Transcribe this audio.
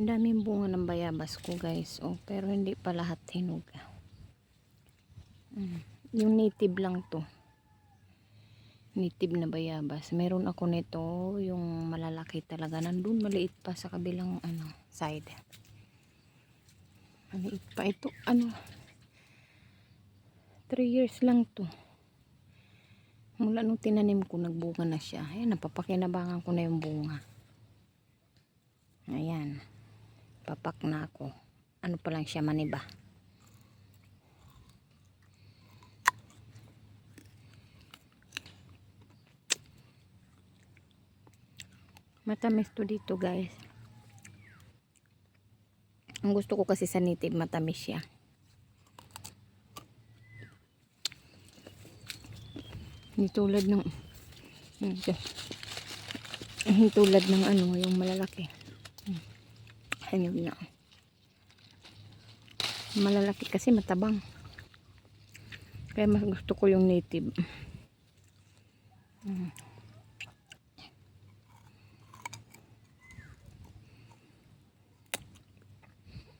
Ang daming bunga ng bayabas ko guys. Oh, pero hindi pa lahat hinog. Mm. Yung native lang to. Native na bayabas. Meron ako nito yung malalaki talaga. Nandun maliit pa sa kabilang ano, side. Maliit pa ito. Ano? 3 years lang to. Mula nung tinanim ko, nagbunga na siya. Ayan, napapakinabangan ko na yung bunga. Ayan. Papak na ako. Ano pa lang siya maniba. Matamis to dito guys. Ang gusto ko kasi sa native matamis siya. Hindi tulad ng. Hindi tulad ng ano, yung malalaki. Hanyog na. Malalaki kasi matabang. Kaya mas gusto ko yung native. Mm.